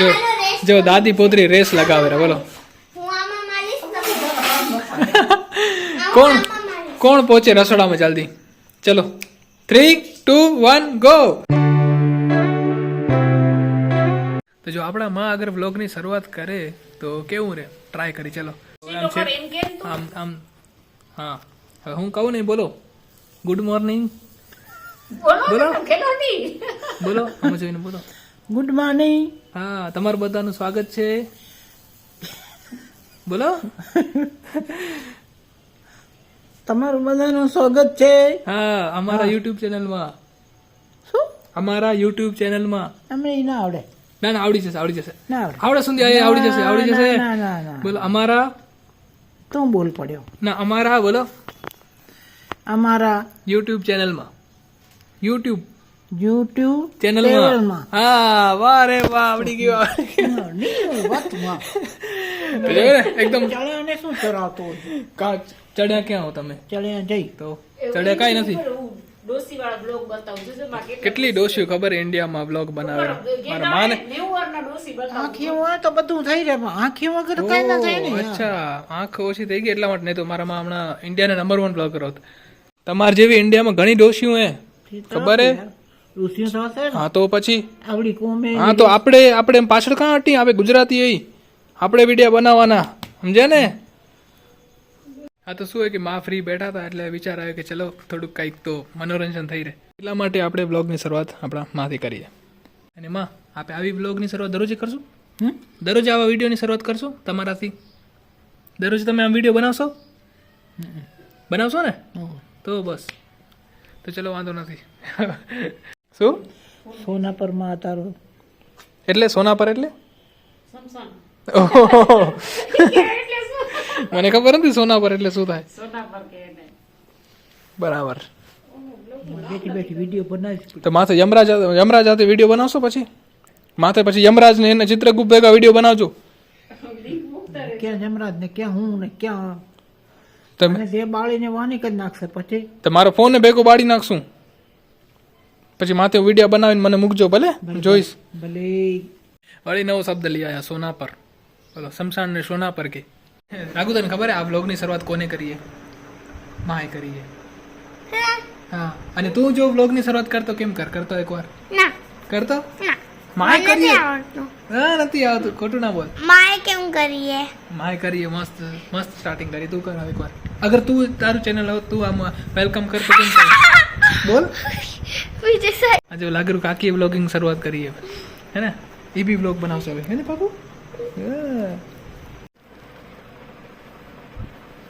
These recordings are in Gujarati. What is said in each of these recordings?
જો જો દાદી પોતરી રેસ લગાવે રે બોલો. કોણ કોણ પહોંચે રસોડામાં જલ્દી? ચલો. થ્રી ટુ વન ગો તો જો આપણા માં અગર વ્લોગની શરૂઆત કરે તો કેવું રે? ટ્રાય કરી ચલો. આમ આમ આમ હા. હવે હું કહું નહીં બોલો. ગુડ મોર્નિંગ બોલો બોલો આમ જોઈને બોલો. ગુડ મોર્નિંગ હા તમારું બધાનું સ્વાગત છે. બોલો. તમારું બધાનું સ્વાગત છે. હા અમારા યુટ્યુબ ચેનલમાં શું? અમારા યુટ્યુબ ચેનલમાં અમને ના આવડે. ના ના આવડી જશે આવડી જશે. ના આવડે. આવડે સુધી આવડી જશે આવડી જશે. ના ના ના બોલો અમારા? તો બોલ પડ્યો. ના અમારા બોલો. અમારા યુટ્યુબ ચેનલમાં યુટ્યુબ યુટ્યુબ ચેનલમાં હા વાહ રે વાહ આવડી ગયો. એકદમ ચણ્યાને શું ચરાવતો કા ચડ્યા ક્યાં હો તમે? ચડ્યા જઈ. તો ચડ્યા કાઈ નથી. કેટલી ડોસીઓ ખબર ઇન્ડિયામાં બ્લોગ બનાવે? મારા માને આંખી હોય તો બધું થઈ રહે પણ આંખી વગર કઈ ના થાય ને અચ્છા આંખ ઓછી થઈ ગઈ એટલા માટે નહીં તો મારા માં હમણાં ઇન્ડિયાના નંબર વન બ્લોગર હતો. તમારે જેવી ઇન્ડિયામાં ઘણી ડોસીઓ હે. ખબર હે? ઋષિઓ હા તો પછી? આવડી કોમે હા તો આપણે આપણે એમ પાછળ કાં હટી? આપણે ગુજરાતી હઈ આપણે વીડિયો બનાવવાના. સમજે ને? હા તો શું હોય કે માં ફ્રી બેઠા હતા એટલે વિચાર આવ્યો કે ચલો થોડુંક કંઈક તો મનોરંજન થઈ રહે. એટલા માટે આપણે બ્લોગની શરૂઆત આપણા માંથી કરીએ. અને માં આપણે આવી બ્લોગની શરૂઆત દરરોજ કરશું? હમ? દરરોજ આવા વિડીયોની શરૂઆત કરશો તમારાથી? દરરોજ તમે આમ વીડિયો બનાવશો? બનાવશો ને? તો બસ. તો ચલો વાંધો નથી. શું? સોના પરમાં તારો એટલે સોના પર એટલે? મને ખબર નથી સોના પર એટલે શું થાય? બરાબર. બેઠી બેઠી વીડિયો બનાવીશ તો માથે યમરાજ યમરાજ હાથે વીડિયો બનાવશો પછી? માથે પછી યમરાજ ને એને ચિત્રગુપ્ત ભેગા વીડિયો બનાવજો. ક્યાં યમરાજ ને ક્યાં હું ને ક્યાં? તમે જે બાળીને વાની કરી નાખશે પછી? તમારો ફોન ને ભેગો બાળી નાખશું. પછી માથે વીડિયો બનાવીને મને મૂકજો ભલે? જોઈશ. ભલે. વળી નવો શબ્દ લઈ આવ્યા સોના પર બોલો શમશાન ને સોના પર કે. રાઘુ તને ખબર હે આ બ્લોગની શરૂઆત કોને કરીએ? માએ કરીએ. હા અને તું જો બ્લોગની શરૂઆત કરતો કેમ કર? કરતો એકવાર? ના. કરતો? ના. માએ કરીએ? હા નથી આવતું. ખોટું ના બોલ. માય કેમ કરીએ? માએ કરીએ મસ્ત મસ્ત સ્ટાર્ટિંગ કરી. તું કર એકવાર. અગર તું તારું ચેનલ હવે તું આમ વેલકમ કરતો કેમ કરે બોલ વિજય સાહેબ આજે લાગરું કાકી બ્લોગિંગ શરૂઆત કરીએ હે ને એ બી બ્લોગ બનાવશે હવે હે ને બાબુ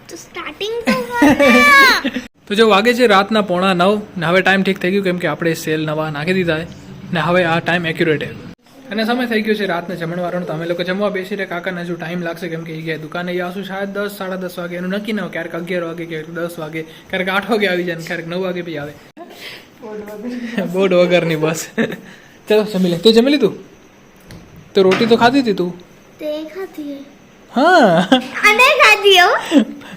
તો સ્ટાર્ટિંગ તો તો જો વાગે છે રાતના પોણા નવ ને હવે ટાઈમ ઠીક થઈ ગયું કેમ કે આપણે સેલ નવા નાખી દીધા ને હવે આ ટાઈમ એક્યુરેટ છે અને સમય થઈ ગયો છે રાતને જમણવારનો. તો અમે લોકો જમવા બેસી રહ્યા. કાકાને હજુ ટાઈમ લાગશે કેમ કે એ ગયા દુકાને. એ આવશું શાયદ દસ સાડા દસ વાગે. એનું નક્કી ન હોય ક્યારેક અગિયાર વાગે ક્યારેક દસ વાગે. ક્યારેક આઠ વાગે આવી જાય ક્યારેક નવ વાગે બી આવે. બોર્ડ વગરની બસ. ચલો જમી લે. તે જમી લીધું? તો રોટી તો ખાધી હતી તું? તે ખાધી. હા. અને ખાધી હો.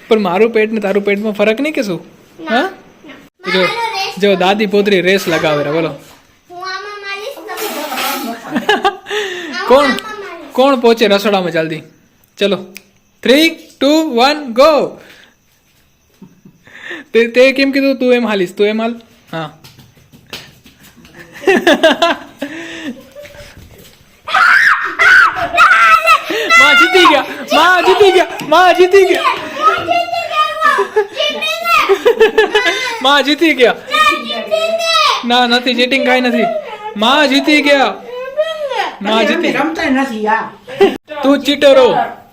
પણ મારું પેટ ને તારું પેટમાં ફરક નહીં કે શું? હા? જો દાદી પોતરી રેસ લગાવે બોલો હું આમાં મારીશ તમે કોણ કોણ પહોંચે રસોડામાં જલ્દી ચલો થ્રી ટુ વન ગો તે તે કેમ કીધું તું એમ હાલીશ તું એમ હાલ હા માં જીતી ગયા માં જીતી ગયા માં જીતી ગયા માં જીતી ગયા ના નથી ચીટિંગ કાંઈ નથી માં જીતી ગયા માં જીતી રમતા નથી આ તું ચીટરો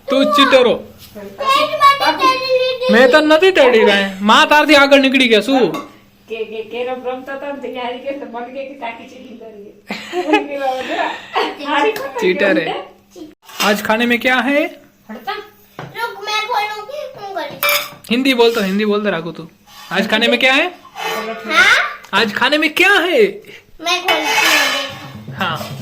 તું ચીટરો મેં તને નથી ટળી કાંઈ માં તારથી આગળ નીકળી ગયા શું કે કે કેરમ રમતા હતા ને તો યારી કે તો મને કે કે તાકી ચીટિંગ કરી હારી चीटर है आज खाने में क्या है હડતા रुक मैं खोलूं હું કરીશ हिंदी बोलता हिंदी बोलता राखो तू आज खाने में क्या है હા आज खाने में क्या है मैं खोलती हूँ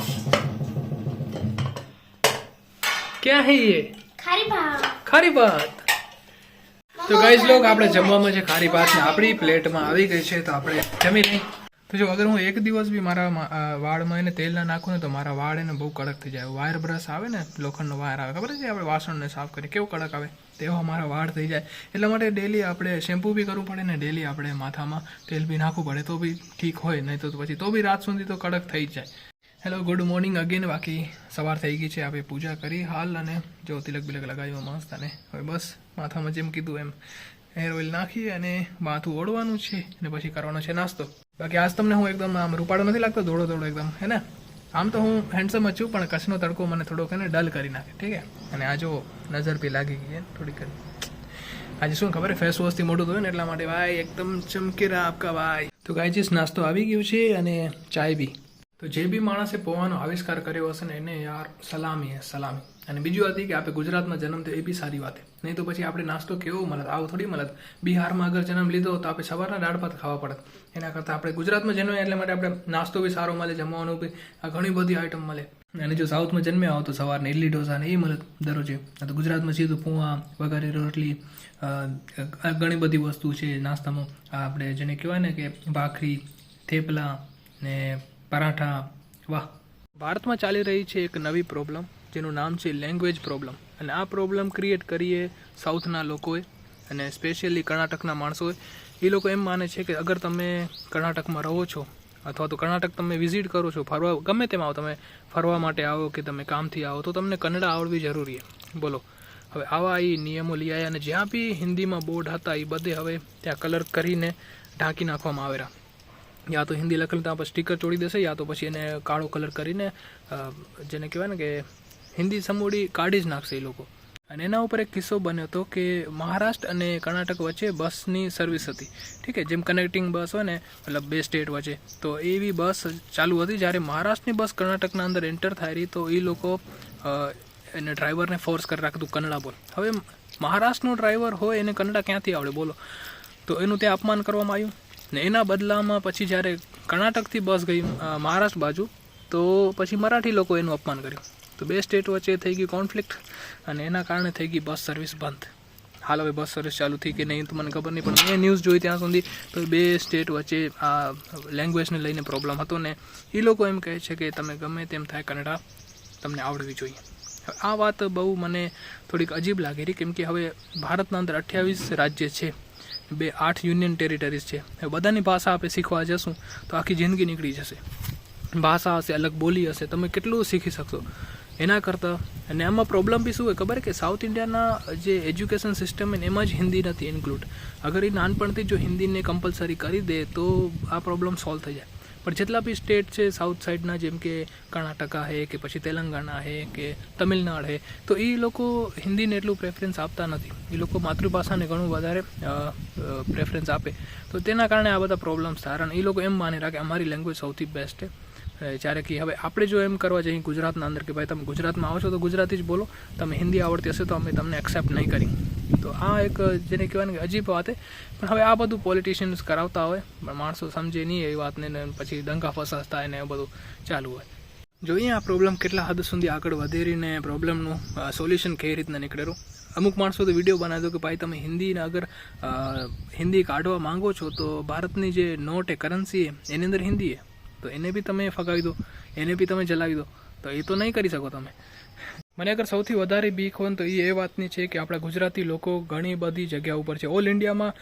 ક્યાં હે ये ખારી ભાત ખારી ભાત તો ગાઈઝ લોક આપણે જમવામાં છે ખારી ભાત ને આપણી પ્લેટમાં આવી ગઈ છે તો આપણે જમી લઈ તો જો અગર હું એક દિવસ બી મારા વાળમાં એને તેલ ના નાખું ને તો મારા વાળ એને બહુ કડક થઈ જાય. વાયર બ્રશ આવે ને લોખંડનો વાયર આવે. ખબર છે આપણે વાસણને સાફ કરીએ. કેવો કડક આવે? તેવો અમારા વાળ થઈ જાય. એટલા માટે ડેલી આપણે શેમ્પુ બી કરવું પડે ને ડેલી આપણે માથામાં તેલ બી નાખવું પડે તો બી ઠીક હોય નહીં તો પછી તો બી રાત સુધી તો કડક થઈ જ જાય. હેલો ગુડ મોર્નિંગ અગેન બાકી સવાર થઈ ગઈ છે આપણે પૂજા કરી હાલ અને જો તિલક બિલક લગાવ્યો મસ્ત અને હવે બસ માથામાં જેમ કીધું એમ હેર ઓઇલ નાખી અને માથું ઓળવાનું છે અને પછી કરવાનો છે નાસ્તો. બાકી આજ તમને હું એકદમ આમ રૂપાળો નથી લાગતો દોડો દોડો એકદમ, હે ને? આમ તો હું હેન્ડસમ જ છું, પણ કચ્છનો તડકો મને થોડોક એને ડલ કરી નાખે, ઠીક છે અને આ જો નજર બી લાગી ગઈ છે થોડીક આજે શું ખબર ફેસ વોશથી મોટું થયું ને એટલા માટે, ભાઈ, એકદમ ચમકી રહ્યા આપકા ભાઈ. તો ગાયજીસ નાસ્તો આવી ગયું છે અને ચાય બી. તો જે બી માણસે પોવાનો આવિષ્કાર કર્યો હશે ને એને યાર સલામી હે, સલામી. અને બીજું હતી કે આપણે ગુજરાતમાં જન્મ થયો એ બી સારી વાત નહીં તો પછી આપણે નાસ્તો કેવો મળત આવું થોડી મળત બિહારમાં અગર જન્મ લીધો તો આપણે સવારના દાળ ભાત ખાવા પડત એના કરતાં આપણે ગુજરાતમાં જન્મ્યા એટલે માટે આપણે નાસ્તો બી સારો મળે જમવાનું બી ઘણી બધી આઈટમ મળે અને જો સાઉથમાં જન્મ્યા હો તો સવારને ઇડલી ઢોસા ને એ મળત દરરોજે. તો ગુજરાતમાં સીધું પૂવા વગેરે, રોટલી ઘણી બધી વસ્તુ છે નાસ્તામાં. આપણે જેને કહેવાય ને કે ભાખરી, થેપલા ને પરાઠા, વાહ. ભારતમાં ચાલી રહી છે એક નવી પ્રોબ્લેમ જેનું નામ છે લેંગ્વેજ પ્રોબ્લેમ અને આ પ્રોબ્લેમ ક્રિએટ કરીએ સાઉથના લોકોએ અને સ્પેશિયલી કર્ણાટકના માણસોએ. એ લોકો એમ માને છે કે અગર તમે કર્ણાટકમાં રહો છો, અથવા તો કર્ણાટક તમે વિઝિટ કરો છો, ફરવા, ગમે તેમ આવો, તમે ફરવા માટે આવો કે તમે કામથી આવો, તો તમને કન્નડ આવડવી જરૂરી છે. બોલો. હવે આવા એ નિયમો લઈ આવ્યા અને જ્યાં બી હિન્દીમાં બોર્ડ હતા એ બધે હવે ત્યાં કલર કરીને ઢાંકી નાખવામાં આવેલા. યા તો હિન્દી લખેલું ત્યાં પર સ્ટીકર ચોડી દેશે, યા તો પછી એને કાળો કલર કરીને જેને કહેવાય ને કે હિન્દી સમૂડી કાઢી જ નાખશે એ લોકો. અને એના ઉપર એક કિસ્સો બન્યો હતો કે મહારાષ્ટ્ર અને કર્ણાટક વચ્ચે બસની સર્વિસ હતી. ઠીક છે, જેમ કનેક્ટિંગ બસ હોય ને, મતલબ બે સ્ટેટ વચ્ચે, તો એવી બસ ચાલુ હતી જ્યારે મહારાષ્ટ્રની બસ કર્ણાટકના અંદર એન્ટર થાય રહી, તો એ લોકો એને ડ્રાઈવરને ફોર્સ કરી રાખતું કન્નડા બોલ હવે મહારાષ્ટ્રનો ડ્રાઈવર હોય એને કન્નડા ક્યાંથી આવડે, બોલો? તો એનું ત્યાં અપમાન કરવામાં આવ્યું. ને એના બદલામાં પછી જ્યારે કર્ણાટકથી બસ ગઈ મહારાષ્ટ્ર બાજુ, તો પછી મરાઠી લોકો એનું અપમાન કર્યું. તો બે સ્ટેટ વચ્ચે થઈ ગઈ કોન્ફ્લિક્ટ અને એના કારણે થઈ ગઈ બસ સર્વિસ બંધ. હાલ હવે બસ સર્વિસ ચાલુ થઈ કે નહીં તો મને ખબર નહીં, પણ મેં ન્યૂઝ જોઈ ત્યાં સુધી તો બે સ્ટેટ વચ્ચે આ લેંગ્વેજને લઈને પ્રોબ્લેમ હતો ને એ લોકો એમ કહે છે કે તમે ગમે તેમ થાય કન્નડા, તમને આવડવી જોઈએ. આ વાત બહુ મને થોડીક અજીબ લાગી રહી, કેમ કે હવે ભારતના અંદર અઠ્યાવીસ રાજ્ય છે. બે આઠ યુનિયન ટેરિટરીઝ છે. હવે બધાની ભાષા આપણે શીખવા જશું તો આખી જિંદગી નીકળી જશે. ભાષા હશે, અલગ બોલી હશે, તમે કેટલું શીખી શકશો? એના કરતાં, અને આમાં પ્રોબ્લેમ બી શું હોય ખબર કે સાઉથ ઇન્ડિયાના જે એજ્યુકેશન સિસ્ટમ હોય એમાં જ હિન્દી નથી ઇન્ક્લુડ અગર એ નાનપણથી જો હિન્દીને કમ્પલસરી કરી દે તો આ પ્રોબ્લેમ સોલ્વ થઈ જાય. પણ જેટલા બી સ્ટેટ છે સાઉથ સાઈડના જેમ કે કર્ણાટકા હે, કે પછી તેલંગાણા હે, કે તમિલનાડ હે, તો એ લોકો હિન્દીને એટલું પ્રેફરન્સ આપતા નથી. એ લોકો માતૃભાષાને ઘણું વધારે પ્રેફરન્સ આપે. તો તેના કારણે આ બધા પ્રોબ્લેમ્સ થાય. કારણ એ લોકો એમ માની રાખે, અમારી લેંગ્વેજ સૌથી બેસ્ટ છે જ્યારે કે હવે આપણે જો એમ કરવા જઈએ ગુજરાતના અંદર કે ભાઈ, તમે ગુજરાતમાં આવો છો તો ગુજરાતી જ બોલો. તમે હિન્દી આવડતી હશે તો અમે તમને એક્સેપ્ટ નહીં કરી. તો આ એક જેને કહેવાય કે અજીબ વાત પણ હવે આ બધું પોલિટિશિયન્સ કરાવતા હોય, પણ માણસો સમજે નહીં એ વાતને પછી દંગા ફસાસ થાય ને એ બધું ચાલુ હોય. જોઈએ આ પ્રોબ્લેમ કેટલા હદ સુધી આગળ વધેરીને પ્રોબ્લેમનું સોલ્યુશન કઈ રીતના નીકળેલું? અમુક માણસો તો વીડિયો બનાવી દો કે ભાઈ તમે હિન્દીને અગર હિન્દી કાઢવા માંગો છો તો ભારતની જે નોટ એ કરન્સી એની અંદર હિન્દી એ. તો એને બી તમે ફગાવી દો, એને બી તમે જલાવી દો. તો એ તો નહીં કરી શકો તમે. મને અગર સૌથી વધારે બીક હોય તો એ એ વાતની છે કે આપણા ગુજરાતી લોકો ઘણી બધી જગ્યા ઉપર છે. ઓલ ઇન્ડિયામાં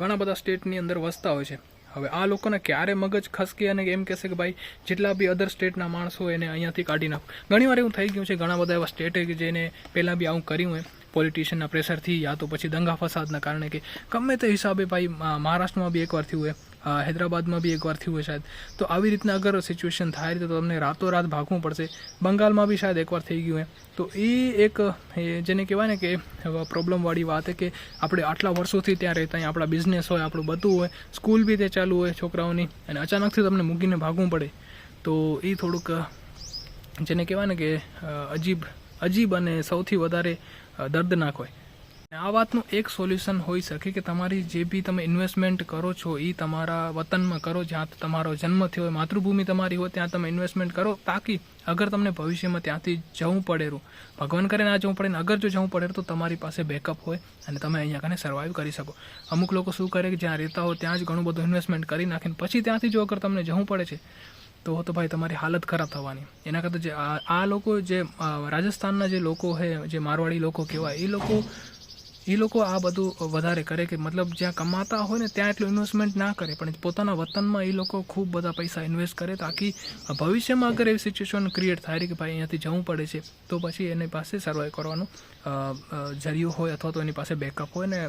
ઘણા બધા સ્ટેટની અંદર વસતા હોય છે. હવે આ લોકોને ક્યારે મગજ ખસકે અને એમ કહેશે કે ભાઈ, જેટલા બી અધર સ્ટેટના માણસો એને અહીંયાથી કાઢી નાખો. ઘણીવાર એવું થઈ ગયું છે, ઘણા બધા એવા સ્ટેટે કે જેને પહેલાં બી આવું કર્યું હોય. પોલિટિશિયનના પ્રેશરથી યા તો પછી દંગા ફસાદના કારણે કે ગમે તે હિસાબે ભાઈ મહારાષ્ટ્રમાં બી એકવાર થયું હોય. હૈદરાબાદમાં બી એકવાર થયું હોય શાયદ. તો આવી રીતના અગર સિચ્યુએશન થાય તો તમને રાતોરાત ભાગવું પડશે. બંગાળમાં બી શાયદ એકવાર થઈ ગયું હોય તો એ એક જેને કહેવાય ને કે પ્રોબ્લેમવાળી વાત કે આપણે આટલા વર્ષોથી ત્યાં રહેતા અહીં આપણા બિઝનેસ હોય, આપણું બધું હોય સ્કૂલ બી તે ચાલુ હોય છોકરાઓની અને અચાનકથી તમને મૂકીને ભાગવું પડે. તો એ થોડુંક, જેને કહેવાય ને કે અજીબ અજીબ અને સૌથી વધારે દર્દનાક હોય. આ વાતનું એક સોલ્યુશન હોઈ શકે કે તમારી જે બી તમે ઇન્વેસ્ટમેન્ટ કરો છો એ તમારા વતનમાં કરો, જ્યાં તમારો જન્મ થયો હોય માતૃભૂમિ તમારી હોય, ત્યાં તમે ઇન્વેસ્ટમેન્ટ કરો, તાકી અગર તમને ભવિષ્યમાં ત્યાંથી જવું પડેરું ભગવાન કરે ના જવું પડે ને અગર જો જવું પડે તો તમારી પાસે બેકઅપ હોય અને તમે અહીંયા કને સર્વાઈવ કરી શકો. અમુક લોકો શું કરે કે જ્યાં રહેતા હોય ત્યાં જ ઘણું બધું ઇન્વેસ્ટમેન્ટ કરી નાખીને પછી ત્યાંથી જો અગર તમને જવું પડે છે, તો તો ભાઈ તમારી હાલત ખરાબ થવાની. એના કરતાં જે આ લોકો જે રાજસ્થાનના જે લોકો છે જે મારવાડી લોકો કહેવાય, એ લોકો એ લોકો આ બધું વધારે કરે કે મતલબ જ્યાં કમાતા હોય ને ત્યાં એટલું ઇન્વેસ્ટમેન્ટ ના કરે. પણ પોતાના વતનમાં એ લોકો ખૂબ બધા પૈસા ઇન્વેસ્ટ કરે તાકી ભવિષ્યમાં અગર એવી સિચ્યુએશન ક્રિએટ થાય કે ભાઈ અહીંયાથી જવું પડે છે તો પછી એની પાસે સર્વાઈવ કરવાનું અ, હોય અથવા તો એની પાસે બેકઅપ હોય ને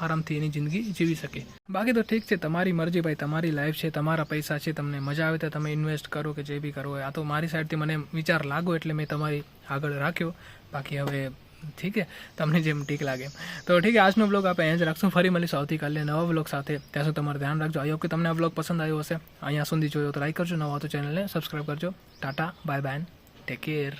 આરામથી એની જિંદગી જીવી શકે. બાકી તો ઠીક છે તમારી મરજી ભાઈ તમારી લાઈફ છે તમારા પૈસા છે તમને મજા આવે તો તમે ઇન્વેસ્ટ કરો કે જે બી કરો. આ તો મારી સાઈડથી મને વિચાર લાગો એટલે મેં તમારી આગળ રાખ્યો. બાકી હવે ઠીક છે તમને જેમ ઠીક લાગે તો ઠીક છે આજનો બ્લોગ આપણે અહીંયા જ રાખશું ફરી મળીશું આવતીકાલે નવા બ્લોગ સાથે ત્યાં સુધી તમારે ધ્યાન રાખજો આઈ હોપ તમને આ બ્લોગ પસંદ આવ્યો હશે અહીંયા સુધી જોયો તો લાઈક કરજો નવા તો ચેનલને સબસ્ક્રાઈબ કરજો। Tata bye bye take care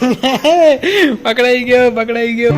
પકડાઈ ગયો પકડાઈ ગયો.